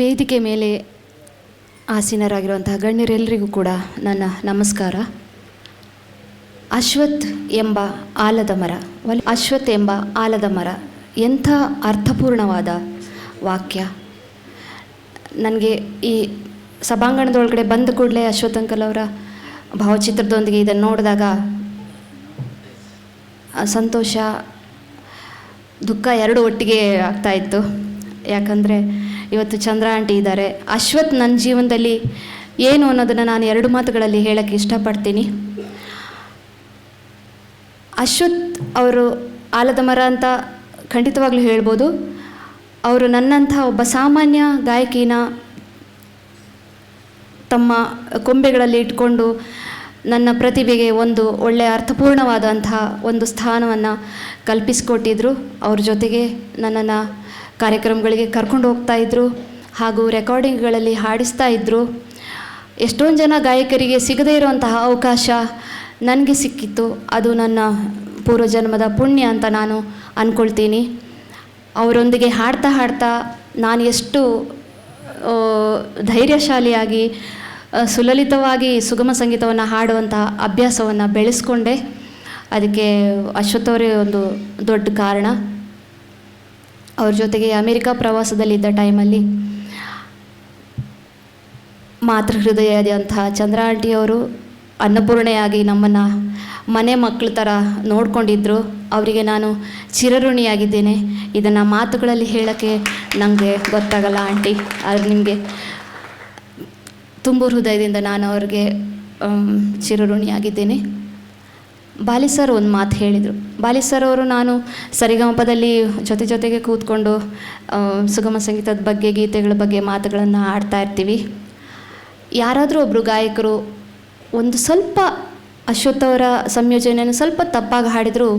ವೇದಿಕೆ ಮೇಲೆ ಆಸೀನರಾಗಿರುವಂತಹ ಗಣ್ಯರೆಲ್ಲರಿಗೂ ಕೂಡ ನನ್ನ ನಮಸ್ಕಾರ. ಅಶ್ವಥ್ ಎಂಬ ಆಲದ ಮರ, ವಲ್, ಅಶ್ವಥ್ ಎಂಬ ಆಲದ ಮರ, ಎಂಥ ಅರ್ಥಪೂರ್ಣವಾದ ವಾಕ್ಯ. ನನಗೆ ಈ ಸಭಾಂಗಣದೊಳಗಡೆ ಬಂದ ಕೂಡಲೇ ಅಶ್ವಥ್ ಅಂಕಲ್ ಅವರ ಭಾವಚಿತ್ರದೊಂದಿಗೆ ಇದನ್ನು ನೋಡಿದಾಗ ಸಂತೋಷ, ದುಃಖ ಎರಡು ಒಟ್ಟಿಗೆ ಆಗ್ತಾಯಿತ್ತು ಯಾಕಂದರೆ ಇವತ್ತು ಚಂದ್ರ ಆಂಟಿ ಇದ್ದಾರೆ. ಅಶ್ವಥ್ ನನ್ನ ಜೀವನದಲ್ಲಿ ಏನು ಅನ್ನೋದನ್ನು ನಾನು ಎರಡು ಮಾತುಗಳಲ್ಲಿ ಹೇಳೋಕ್ಕೆ ಇಷ್ಟಪಡ್ತೀನಿ. ಅಶ್ವಥ್ ಅವರು ಆಲದ ಮರ ಅಂತ ಖಂಡಿತವಾಗ್ಲೂ ಹೇಳ್ಬೋದು. ಅವರು ನನ್ನಂಥ ಒಬ್ಬ ಸಾಮಾನ್ಯ ಗಾಯಕಿನ ತಮ್ಮ ಕೊಂಬೆಗಳಲ್ಲಿ ಇಟ್ಕೊಂಡು ನನ್ನ ಪ್ರತಿಭೆಗೆ ಒಂದು ಒಳ್ಳೆಯ ಅರ್ಥಪೂರ್ಣವಾದಂತಹ ಒಂದು ಸ್ಥಾನವನ್ನು ಕಲ್ಪಿಸಿಕೊಟ್ಟಿದ್ರು. ಅವ್ರ ಜೊತೆಗೆ ನನ್ನನ್ನು ಕಾರ್ಯಕ್ರಮಗಳಿಗೆ ಕರ್ಕೊಂಡು ಹೋಗ್ತಾ ಇದ್ರು ಹಾಗೂ ರೆಕಾರ್ಡಿಂಗ್ಗಳಲ್ಲಿ ಹಾಡಿಸ್ತಾ ಇದ್ದರು ಎಷ್ಟೊಂದು ಜನ ಗಾಯಕರಿಗೆ ಸಿಗದೇ ಇರುವಂತಹ ಅವಕಾಶ ನನಗೆ ಸಿಕ್ಕಿತ್ತು. ಅದು ನನ್ನ ಪೂರ್ವಜನ್ಮದ ಪುಣ್ಯ ಅಂತ ನಾನು ಅಂದ್ಕೊಳ್ತೀನಿ ಅವರೊಂದಿಗೆ ಹಾಡ್ತಾ ಹಾಡ್ತಾ ನಾನು ಎಷ್ಟು ಧೈರ್ಯಶಾಲಿಯಾಗಿ ಸುಲಲಿತವಾಗಿ ಸುಗಮ ಸಂಗೀತವನ್ನು ಹಾಡುವಂಥ ಅಭ್ಯಾಸವನ್ನು ಬೆಳೆಸ್ಕೊಂಡೆ. ಅದಕ್ಕೆ ಅಶ್ವಥ್ ಅವರೇ ಒಂದು ದೊಡ್ಡ ಕಾರಣ. ಅವ್ರ ಜೊತೆಗೆ ಅಮೇರಿಕಾ ಪ್ರವಾಸದಲ್ಲಿದ್ದ ಟೈಮಲ್ಲಿ ಮಾತೃ ಹೃದಯದಂತಹ ಚಂದ್ರ ಆಂಟಿಯವರು ಅನ್ನಪೂರ್ಣೆಯಾಗಿ ನಮ್ಮನ್ನು ಮನೆ ಮಕ್ಕಳ ಥರ ನೋಡಿಕೊಂಡಿದ್ದರು ಅವರಿಗೆ ನಾನು ಚಿರಋಣಿಯಾಗಿದ್ದೇನೆ. ಇದನ್ನು ಮಾತುಗಳಲ್ಲಿ ಹೇಳೋಕ್ಕೆ ನನಗೆ ಗೊತ್ತಾಗಲ್ಲ ಆಂಟಿ. ಆದರೆ ನಿಮಗೆ ತುಂಬು ಹೃದಯದಿಂದ ನಾನು ಅವ್ರಿಗೆ ಚಿರಋಣಿಯಾಗಿದ್ದೇನೆ. ಬಾಲಿ ಸರ್ ಒಂದು ಮಾತು ಹೇಳಿದರು. ಬಾಲಿ ಸರ್ ಅವರು ನಾನು ಸರಿಗಮಪದಲ್ಲಿ ಜೊತೆ ಜೊತೆಗೆ ಕೂತ್ಕೊಂಡು ಸುಗಮ ಸಂಗೀತದ ಬಗ್ಗೆ, ಗೀತೆಗಳ ಬಗ್ಗೆ ಮಾತುಗಳನ್ನು ಆಡ್ತಾ ಇರ್ತೀವಿ. ಯಾರಾದರೂ ಒಬ್ಬರು ಗಾಯಕರು ಒಂದು ಸ್ವಲ್ಪ ಅಶ್ವಥ್ ಅವರ ಸಂಯೋಜನೆಯನ್ನು ಸ್ವಲ್ಪ ತಪ್ಪಾಗಿ ಹಾಡಿದರೂ,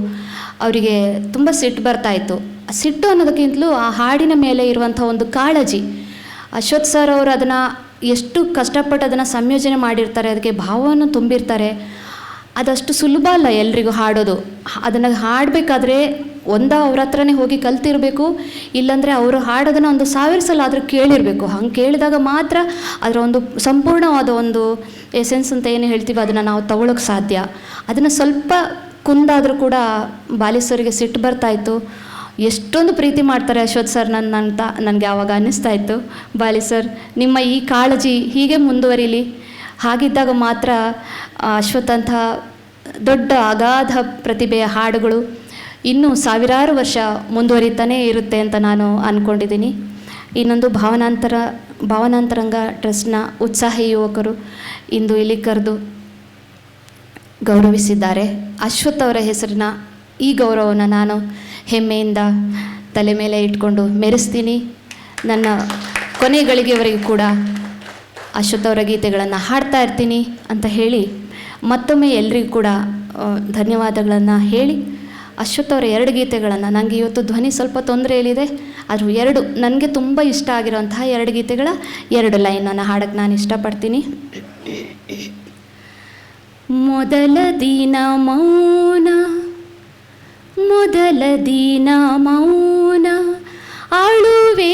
ಅವರಿಗೆ ತುಂಬ ಸಿಟ್ಟು ಬರ್ತಾ ಇತ್ತು. ಆ ಸಿಟ್ಟು ಅನ್ನೋದಕ್ಕಿಂತಲೂ ಆ ಹಾಡಿನ ಮೇಲೆ ಇರುವಂಥ ಒಂದು ಕಾಳಜಿ, ಅಶ್ವಥ್ ಸರ್ ಅವರು ಅದನ್ನು ಎಷ್ಟು ಕಷ್ಟಪಟ್ಟು ಅದನ್ನು ಸಂಯೋಜನೆ ಮಾಡಿರ್ತಾರೆ, ಅದಕ್ಕೆ ಭಾವವನ್ನು ತುಂಬಿರ್ತಾರೆ, ಅದಷ್ಟು ಸುಲಭ ಅಲ್ಲ ಎಲ್ರಿಗೂ ಹಾಡೋದು. ಅದನ್ನು ಹಾಡಬೇಕಾದ್ರೆ ಒಂದ ಅವ್ರ ಹತ್ರನೇ ಹೋಗಿ ಕಲ್ತಿರಬೇಕು, ಇಲ್ಲಾಂದರೆ ಅವರು ಹಾಡೋದನ್ನು ಒಂದು ಸಾವಿರ ಸಲ ಆದರೂ ಕೇಳಿರಬೇಕು. ಹಂಗೆ ಕೇಳಿದಾಗ ಮಾತ್ರ ಅದರ ಒಂದು ಸಂಪೂರ್ಣವಾದ ಒಂದು ಎಸೆನ್ಸ್ ಅಂತ ಏನು ಹೇಳ್ತೀವಿ ಅದನ್ನು ನಾವು ತಗೊಳ್ಳೋಕೆ ಸಾಧ್ಯ. ಅದನ್ನು ಸ್ವಲ್ಪ ಕುಂದಾದರೂ ಕೂಡ ಬಾಲೇಶ್ವರಿಗೆ ಸಿಟ್ಟು ಬರ್ತಾ ಇತ್ತು. ಎಷ್ಟೊಂದು ಪ್ರೀತಿ ಮಾಡ್ತಾರೆ ಅಶ್ವಥ್ ಸರ್ ನನ್ನ ಅಂತ ನನಗೆ ಆವಾಗ ಅನ್ನಿಸ್ತಾ ಇತ್ತು. ಬಾಲಿ ಸರ್ ನಿಮ್ಮ ಈ ಕಾಳಜಿ ಹೀಗೆ ಮುಂದುವರಿಲಿ? ಹಾಗಿದ್ದಾಗ ಮಾತ್ರ ಆ, ಅಶ್ವಥ್ ಅಂಥ ದೊಡ್ಡ ಅಗಾಧ ಪ್ರತಿಭೆಯ ಹಾಡುಗಳು ಇನ್ನೂ ಸಾವಿರಾರು ವರ್ಷ ಮುಂದುವರಿತಾನೇ ಇರುತ್ತೆ ಅಂತ ನಾನು ಅಂದ್ಕೊಂಡಿದ್ದೀನಿ ಇನ್ನೊಂದು ಭಾವನಾಂತರ ಭಾವನಾಂತರಂಗ ಟ್ರಸ್ಟ್ನ ಉತ್ಸಾಹಿ ಯುವಕರು ಇಂದು ಇಲ್ಲಿ ಕರೆದು ಗೌರವಿಸಿದ್ದಾರೆ. ಅಶ್ವಥ್ ಅವರ ಹೆಸರಿನ ಈ ಗೌರವವನ್ನು ನಾನು ಹೆಮ್ಮೆಯಿಂದ ತಲೆ ಮೇಲೆ ಇಟ್ಕೊಂಡು ಮೆರೆಸ್ತೀನಿ. ನನ್ನ ಕೊನೆಗಳಿಗೆವರೆಗೂ ಕೂಡ ಅಶ್ವಥವರ ಗೀತೆಗಳನ್ನು ಹಾಡ್ತಾ ಇರ್ತೀನಿ ಅಂತ ಹೇಳಿ ಮತ್ತೊಮ್ಮೆ ಎಲ್ರಿಗೂ ಕೂಡ ಧನ್ಯವಾದಗಳನ್ನು ಹೇಳಿ. ಅಶ್ವಥವರ ಎರಡು ಗೀತೆಗಳನ್ನು ನನಗೆ ಇವತ್ತು ಧ್ವನಿ ಸ್ವಲ್ಪ ತೊಂದರೆಯಲ್ಲಿದೆ ಅದು ಎರಡು ನನಗೆ ತುಂಬ ಇಷ್ಟ ಆಗಿರುವಂತಹ ಎರಡು ಗೀತೆಗಳ ಎರಡು ಲೈನನ್ನು ಹಾಡಕ್ಕೆ ನಾನು ಇಷ್ಟಪಡ್ತೀನಿ. ಮೊದಲ ದಿನ ಮೌನ ಮೊದಲ ದಿನ ಮೌನ ಅಳುವೆ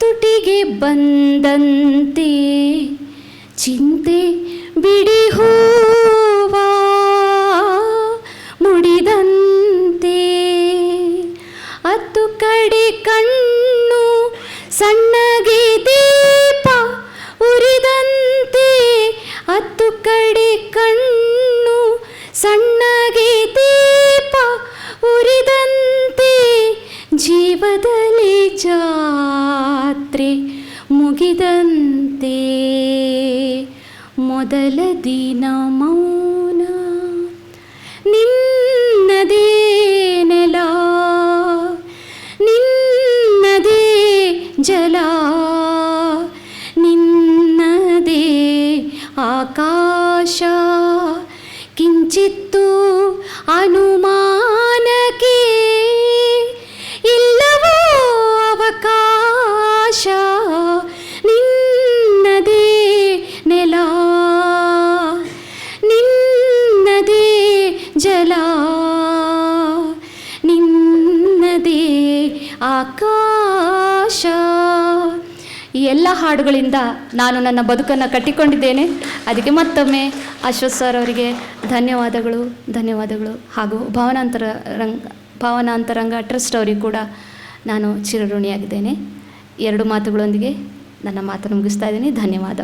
ತುಟಿಗೆ ಬಂದಂತೆ ಚಿಂತೆ ಬಿಡಿ ಹೂವ ಮುಡಿದಂತೆ ಹತ್ತು ಕಡೆ ಕಣ್ಣು ಸಣ್ಣಗೆ ಜಾತ್ರೆ ಮುಗಿದಂತೆ ಮೊದಲ ದಿನ ಮೌನ. ನಿನ್ನದೇ ನೆಲ ನಿನ್ನದೇ ಜಲ ನಿನ್ನದೇ ಆಕಾಶ. ಈ ಎಲ್ಲ ಹಾಡುಗಳಿಂದ ನಾನು ನನ್ನ ಬದುಕನ್ನು ಕಟ್ಟಿಕೊಂಡಿದ್ದೇನೆ. ಅದಕ್ಕೆ ಮತ್ತೊಮ್ಮೆ ಅಶ್ವಥ್ ಸರ್ ಅವರಿಗೆ ಧನ್ಯವಾದಗಳು ಧನ್ಯವಾದಗಳು. ಹಾಗೂ ಭಾವನಾಂತರ ರಂಗ, ಭಾವನಾಂತರಂಗ ಟ್ರಸ್ಟ್ ಅವರಿಗೆ ಕೂಡ ನಾನು ಚಿರಋಣಿಯಾಗಿದ್ದೇನೆ. ಎರಡು ಮಾತುಗಳೊಂದಿಗೆ ನನ್ನ ಮಾತನ್ನು ಮುಗಿಸ್ತಾ ಇದ್ದೀನಿ. ಧನ್ಯವಾದ.